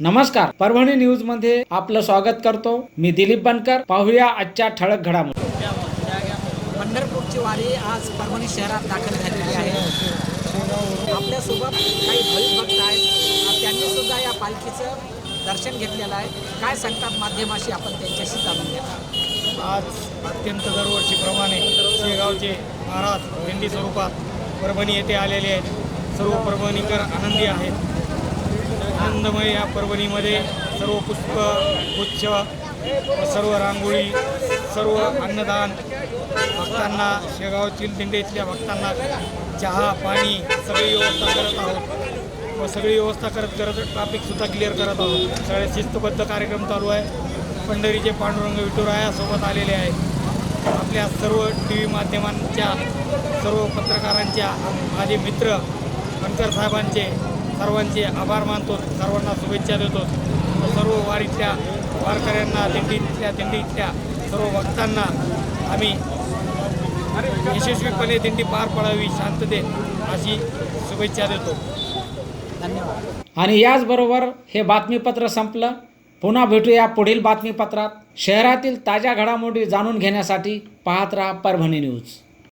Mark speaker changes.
Speaker 1: नमस्कार परभणी न्यूजमध्ये आपलं स्वागत करतो. मी दिलीप बनकर पाहूया आजच्या ठळक घडामोडी.
Speaker 2: पंढरपूरची वारी आज परभणी शहरात दाखल झालेली आहे. आपल्यासोबत काही भक्त आहेत. त्यांनी सुद्धा या पालखीचं दर्शन घेतलेलं आहे. काय सांगतात माध्यमाशी आपण त्यांच्याशी जाणून घ्या
Speaker 3: आज अत्यंत दरवर्षीप्रमाणे शेगावचे महाराज दिंडी स्वरूपात परभणी येथे आलेले आहेत. सर्व परभणीकर आनंदी आहेत. आनंदमय या परभणीमध्ये सर्व पुष्प गुच्छ व सर्व रांगोळी सर्व अन्नदान भक्तांना शेगावतील दिंडीतल्या भक्तांना चहा पाणी सगळी व्यवस्था करत आहोत. व सगळी व्यवस्था करत करत ट्रॅफिकसुद्धा क्लिअर करत आहोत. सगळे शिस्तबद्ध कार्यक्रम चालू आहे. पंढरीचे पांडुरंग विठुरायासोबत आलेले आहेत आपल्या सर्व टी व्ही माध्यमांच्या सर्व पत्रकारांच्या माझे मित्र बनकर साहेबांचे सर्वांचे आभार मानतो सर्वांना शुभेच्छा देतो. सर्व वारीतल्या वारकऱ्यांना दिंडीतल्या दिंडीतल्या सर्व भक्तांना आम्ही यशस्वीपणे दिंडी पार पडावी शांततेत अशी शुभेच्छा देतो.
Speaker 2: धन्यवाद.
Speaker 1: आणि याचबरोबर हे बातमीपत्र संपलं. पुन्हा भेटूया पुढील बातमीपत्रात. शहरातील ताज्या घडामोडी जाणून घेण्यासाठी पाहत राहा परभणी न्यूज.